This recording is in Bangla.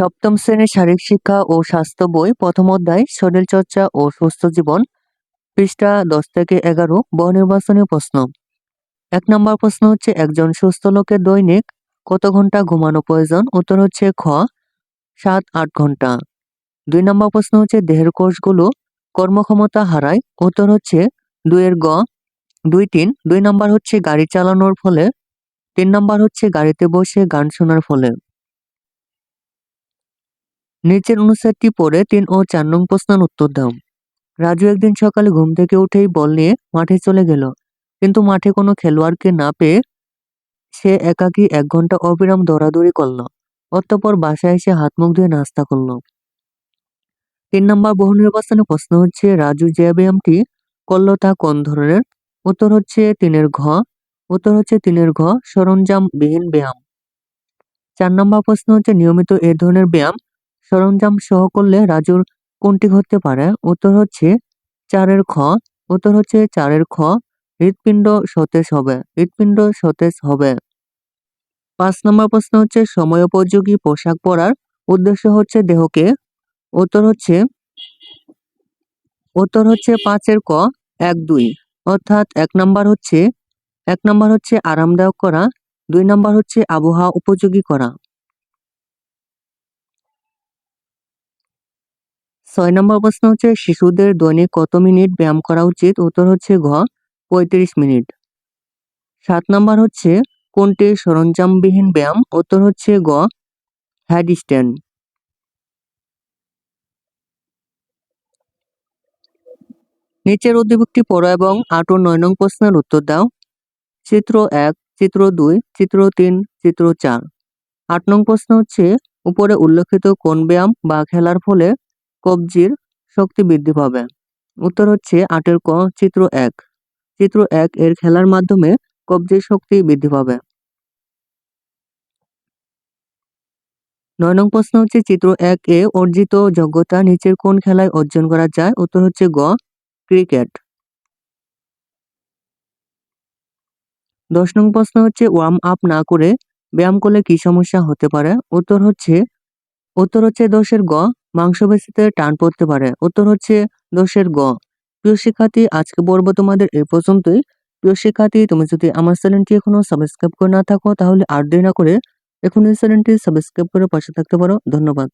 সপ্তম শ্রেণির শারীরিক শিক্ষা ও স্বাস্থ্য বই প্রথম অধ্যায়, শরীরচর্চা ও সুস্থ জীবন, পৃষ্ঠা দশ থেকে এগারো বহুনির্বাচনী প্রশ্ন। এক নম্বর প্রশ্ন হচ্ছে, একজন সুস্থ লোকের দৈনিক কত ঘণ্টা ঘুমানো প্রয়োজন? উত্তর হচ্ছে খ, সাত, আট ঘণ্টা। দুই নম্বর প্রশ্ন হচ্ছে, দেহের কোষগুলো কর্মক্ষমতা হারায়? উত্তর হচ্ছে দুইয়ের গ, দুই, তিন। দুই নম্বর হচ্ছে, গাড়ি চালানোর ফলে। তিন নম্বর হচ্ছে, গাড়িতে বসে গান শোনার ফলে। নিচের অনুচ্ছেদটি পড়ে তিন ও চার নং প্রশ্নের উত্তর দাও। রাজু একদিন সকালে ঘুম থেকে উঠেই বল নিয়ে মাঠে চলে গেল। কিন্তু মাঠে কোনো খেলোয়াড়কে না পেয়ে সে একাকী এক ঘণ্টা অবিরাম দৌড়াদৌড়ি করল। অতঃপর বাসায় এসে হাত মুখ ধুয়ে নাস্তা করল। তিন নম্বর বহু নির্বাচনী প্রশ্ন হচ্ছে, রাজু যে ব্যায়ামটি করল তা কোন ধরনের? উত্তর হচ্ছে তিনের ঘ। উত্তর হচ্ছে তিনের ঘ সরঞ্জাম বিহীন ব্যায়াম। চার নম্বর প্রশ্ন হচ্ছে, নিয়মিত এ ধরনের ব্যায়াম সরঞ্জাম সহ করলে রাজুর কোনটি ঘটতে পারে? উত্তর হচ্ছে চারের খ। উত্তর হচ্ছে চারের খ। হৃৎপিণ্ড সতেজ হবে। হৃৎপিণ্ড সতেজ হবে। পাঁচ নম্বর প্রশ্ন হচ্ছে সময়োপযোগী পোশাক পরার উদ্দেশ্য হচ্ছে দেহকে। উত্তর হচ্ছে উত্তর হচ্ছে পাঁচের ক, এক, দুই। অর্থাৎ এক নাম্বার হচ্ছে, এক নাম্বার হচ্ছে আরামদায়ক করা। দুই নাম্বার হচ্ছে আবহাওয়া উপযোগী করা। ছয় নম্বর প্রশ্ন হচ্ছে, শিশুদের দৈনিক কত মিনিট ব্যায়াম করা উচিত? উত্তর হচ্ছে ঘ, পঁয়ত্রিশ মিনিট। সাত নম্বর হচ্ছে, কোনটি সরঞ্জামবিহীন ব্যায়াম? উত্তর হচ্ছে গ হ্যাড স্ট্যান্ড নিচের উদ্দীপকটি পড়ো এবং আট ও নয় নং প্রশ্নের উত্তর দাও। চিত্র এক, চিত্র দুই, চিত্র তিন, চিত্র চার। আট নং প্রশ্ন হচ্ছে, উপরে উল্লেখিত কোন ব্যায়াম বা খেলার ফলে কবজির শক্তি বৃদ্ধি পাবে। উত্তর হচ্ছে আটের ক, চিত্র এক। চিত্র এক এর খেলার মাধ্যমে কবজির শক্তি বৃদ্ধি পাবে। নয় নং প্রশ্ন হচ্ছে চিত্র এক এ অর্জিত যোগ্যতা নিচের কোন খেলায় অর্জন করা যায়? উত্তর হচ্ছে গ, ক্রিকেট। দশ নং প্রশ্ন হচ্ছে ওয়ার্ম আপ না করে ব্যায়াম করলে কি সমস্যা হতে পারে? উত্তর হচ্ছে উত্তর হচ্ছে দশের গ মাংসপেশিতে টান পড়তে পারে। উত্তর হচ্ছে দোষের গ। প্রিয় শিক্ষার্থী, আজকে পর্ব তোমাদের এই পর্যন্তই। প্রিয় শিক্ষার্থী, তুমি যদি আমার চ্যানেলটি এখনও সাবস্ক্রাইব করে না থাকো, তাহলে আর দেরি না করে এখন এই চ্যানেলটি সাবস্ক্রাইব করে পাশে থাকতে পারো। ধন্যবাদ।